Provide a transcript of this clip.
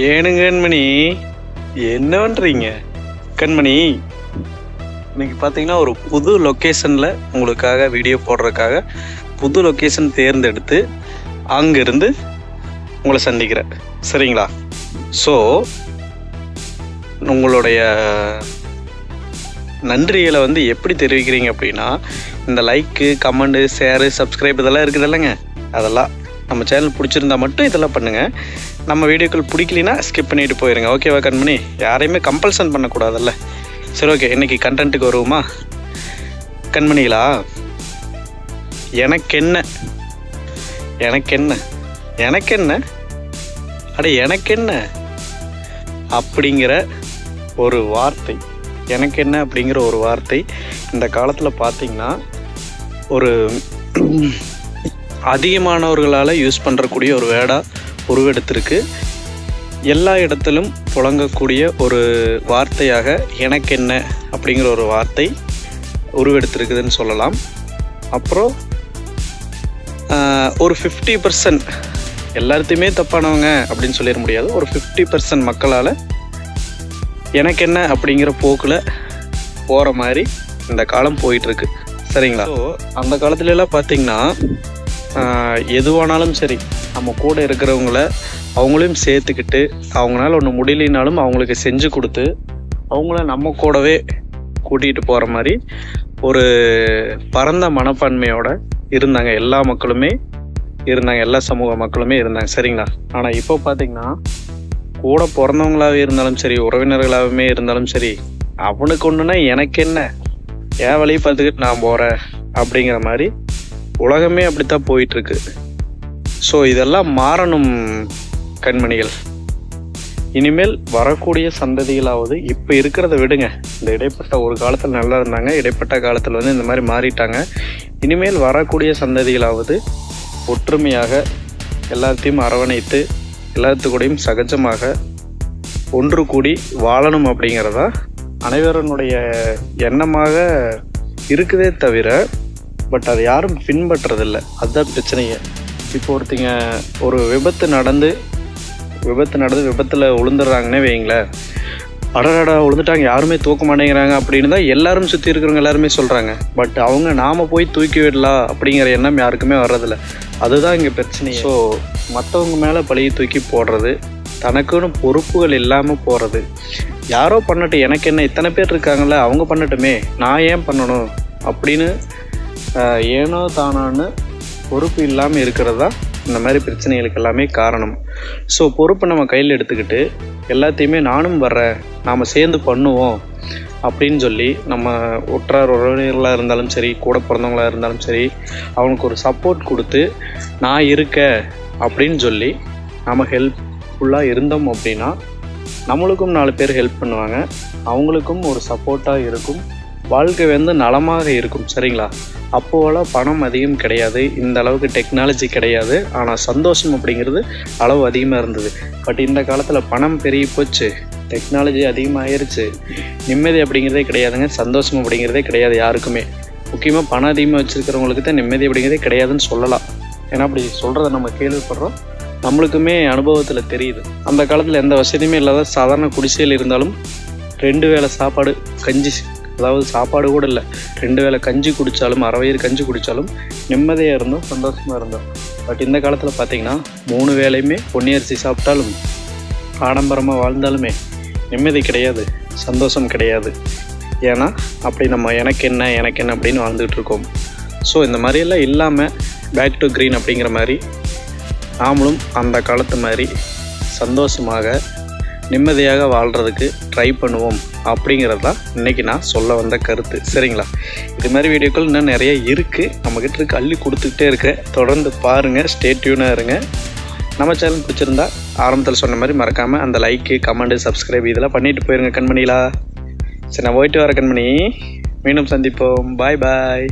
ஏனுங்க கண்மணி? என்ன பண்ணுறீங்க கண்மணி இன்னைக்கு பார்த்தீங்கன்னா ஒரு புது லொக்கேஷனில் உங்களுக்காக வீடியோ போடுறதுக்காக புது லொக்கேஷன் தேர்ந்தெடுத்து அங்கேருந்து உங்களை சந்திக்கிறேன். சரிங்களா? ஸோ உங்களுடைய நன்றிகளை வந்து எப்படி தெரிவிக்கிறீங்க அப்படின்னா இந்த லைக்கு கமெண்டு ஷேரு சப்ஸ்கிரைப் இதெல்லாம் இருக்குது இல்லைங்க? அதெல்லாம் நம்ம சேனல் பிடிச்சிருந்தா மட்டும் இதெல்லாம் பண்ணுங்கள் நம்ம வீடியோக்கள் பிடிக்கலினா ஸ்கிப் பண்ணிட்டு போயிருங்க. ஓகேவா கண்மணி? யாரையுமே கம்பல்சன் பண்ணக்கூடாதுல்ல. சரி ஓகே இன்னைக்கு கண்டென்ட்டுக்கு வருவோமா? கண்மணிகளா எனக்கு என்ன எனக்கு என்ன எனக்கு என்ன அட எனக்கு என்ன அப்படிங்கிற ஒரு வார்த்தை. எனக்கு என்ன அப்படிங்கிற ஒரு வார்த்தை இந்த காலத்தில் பார்த்தீங்கன்னா ஒரு அதிகமானவர்களால் யூஸ் பண்ணுறக்கூடிய ஒரு வேர்டாக உருவெடுத்திருக்கு. எல்லா இடத்திலும் புழங்கக்கூடிய ஒரு வார்த்தையாக எனக்கு என்ன அப்படிங்கிற ஒரு வார்த்தை உருவெடுத்திருக்குதுன்னு சொல்லலாம். அப்புறம் ஒரு ஃபிஃப்டி பர்சன்ட் எல்லாத்தையுமே தப்பானவங்க அப்படின்னு சொல்லிட முடியாது. ஒரு ஃபிஃப்டி பர்சன்ட் மக்களால் எனக்கு என்ன அப்படிங்கிற போக்கில் போகிற மாதிரி இந்த காலம் போயிட்டுருக்கு. சரிங்களா? ஸோ அந்த காலத்துலலாம் பார்த்திங்கன்னா எதுவானாலும் சரி நம்ம கூட இருக்கிறவங்கள அவங்களையும் சேர்த்துக்கிட்டு அவங்களால ஒன்று முடியலினாலும் அவங்களுக்கு செஞ்சு கொடுத்து அவங்கள நம்ம கூடவே கூட்டிகிட்டு போகிற மாதிரி ஒரு பரந்த மனப்பான்மையோட இருந்தாங்க. எல்லா மக்களுமே இருந்தாங்க. எல்லா சமூக மக்களுமே இருந்தாங்க. சரிங்களா? ஆனால் இப்போ பார்த்தீங்கன்னா கூட பிறந்தவங்களாகவே இருந்தாலும் சரி உறவினர்களாகவே இருந்தாலும் சரி அவனுக்கு ஒன்றுனா எனக்கு என்ன? என் வழியை பார்த்துக்கிட்டு நான் போகிறேன் அப்படிங்கிற மாதிரி உலகமே அப்படித்தான் போயிட்டுருக்கு ஸோ இதெல்லாம் மாறணும் கண்மணிகள். இனிமேல் வரக்கூடிய சந்ததிகளாவது இப்போ இருக்கிறத விடுங்க. இந்த இடைப்பட்ட ஒரு காலத்தில் நல்லா இருந்தாங்க இடைப்பட்ட காலத்தில் வந்து இந்த மாதிரி மாறிட்டாங்க. இனிமேல் வரக்கூடிய சந்ததிகளாவது ஒற்றுமையாக எல்லாத்தையும் அரவணைத்து எல்லாத்துக்கூடையும் சகஜமாக ஒன்று கூடி வாழணும் அப்படிங்கிறதா அனைவருடைய எண்ணமாக இருக்குதே தவிர பட் அதை யாரும் பின்பற்றதில்லை. அதுதான் பிரச்சனையே. இப்போ ஒருத்தங்க ஒரு விபத்து நடந்து விபத்து நடந்து விபத்தில் விழுந்துடுறாங்கன்னே வைங்களேன் அடடடா விழுந்துட்டாங்க யாருமே தூக்க மாட்டேங்கிறாங்க அப்படின்னு தான் எல்லாரும் சுற்றி இருக்கிறவங்க எல்லாருமே சொல்கிறாங்க பட் அவங்க நாம் போய் தூக்கி விடலாம் அப்படிங்கிற எண்ணம் யாருக்குமே வர்றதில்ல. அதுதான் இங்கே பிரச்சனை ஸோ மற்றவங்க மேலே பழியை தூக்கி போடுறது தனக்குன்னு பொறுப்புகள் இல்லாமல் போகிறது யாரோ பண்ணட்டும். எனக்கு என்ன இத்தனை பேர் இருக்காங்கல்ல அவங்க பண்ணட்டுமே. நான் ஏன் பண்ணணும்? அப்படின்னு ஏனோ தானான்னு பொறுப்பு இல்லாமல் இருக்கிறது? தான் இந்த மாதிரி பிரச்சனைகளுக்கு எல்லாமே காரணம். ஸோ பொறுப்பை நம்ம கையில் எடுத்துக்கிட்டு எல்லாத்தையுமே நானும் வர்றேன் நாம் சேர்ந்து பண்ணுவோம் அப்படின்னு சொல்லி நம்ம உற்றார் உறவினர்களாக இருந்தாலும் சரி கூட பிறந்தவங்களா இருந்தாலும் சரி அவனுக்கு ஒரு சப்போர்ட் கொடுத்து நான் இருக்க அப்படின்னு சொல்லி நம்ம ஹெல்ப்ஃபுல்லாக இருந்தோம் அப்படின்னா நம்மளுக்கும் நாலு பேர் ஹெல்ப் பண்ணுவாங்க. அவங்களுக்கும் ஒரு சப்போர்ட்டாக இருக்கும். வாழ்க்கை வந்து நலமாக இருக்கும் சரிங்களா? அப்போவெல்லாம் பணம் அதிகம் கிடையாது இந்த அளவுக்கு டெக்னாலஜி கிடையாது. ஆனால் சந்தோஷம் அப்படிங்கிறது அளவு அதிகமாக இருந்தது. பட் இந்த காலத்தில் பணம் பெருகி போச்சு டெக்னாலஜி அதிகமாகிருச்சு நிம்மதி அப்படிங்கிறதே கிடையாதுங்க சந்தோஷம் அப்படிங்கிறதே கிடையாது யாருக்குமே. முக்கியமாக பணம் அதிகமாக வச்சுருக்கிறவங்களுக்கு தான் நிம்மதி அப்படிங்கிறதே கிடையாதுன்னு சொல்லலாம். ஏன்னா அப்படி சொல்கிறத நம்ம கேள்விப்படுறோம். நம்மளுக்குமே அனுபவத்தில் தெரியுது. அந்த காலத்தில் எந்த வசதியுமே இல்லாத சாதாரண குடிசையில் இருந்தாலும் ரெண்டு வேளை சாப்பாடு கஞ்சி அதாவது சாப்பாடு கூட இல்லை. ரெண்டு வேளை கஞ்சி குடித்தாலும் அரை கஞ்சி குடித்தாலும் நிம்மதியாக இருந்தோம் சந்தோஷமாக இருந்தோம். பட் இந்த காலத்தில் பார்த்தீங்கன்னா மூணு வேலையுமே பொன்னியரிசி சாப்பிட்டாலும் ஆடம்பரமாக வாழ்ந்தாலுமே நிம்மதி கிடையாது சந்தோஷம் கிடையாது. ஏன்னா அப்படி நம்ம எனக்கு என்ன எனக்கு என்ன அப்படின்னு வாழ்ந்துகிட்டு இருக்கோம். ஸோ இந்த மாதிரியெல்லாம் இல்லாமல் பேக் டு க்ரீன் அப்படிங்கிற மாதிரி நாமளும் அந்த காலத்து மாதிரி சந்தோஷமாக நிம்மதியாக வாழ்கிறதுக்கு ட்ரை பண்ணுவோம். அப்படிங்கிறது தான் இன்றைக்கி நான் சொல்ல வந்த கருத்து. சரிங்களா? இது மாதிரி வீடியோக்கள் இன்னும் நிறைய இருக்குது நம்மக்கிட்ட இருக்க அள்ளி கொடுத்துக்கிட்டே இருக்கேன் தொடர்ந்து பாருங்கள் ஸ்டே டியூனாக இருங்க. நம்ம சேனல் பிடிச்சிருந்தா ஆரம்பத்தில் சொன்ன மாதிரி மறக்காமல் அந்த லைக்கு கமெண்ட்டு சப்ஸ்கிரைப் இதெல்லாம் பண்ணிட்டு போயிருங்க கண்மணிலா. சரி நான் போயிட்டு வர கண்மணி. மீண்டும் சந்திப்போம். பாய் பாய்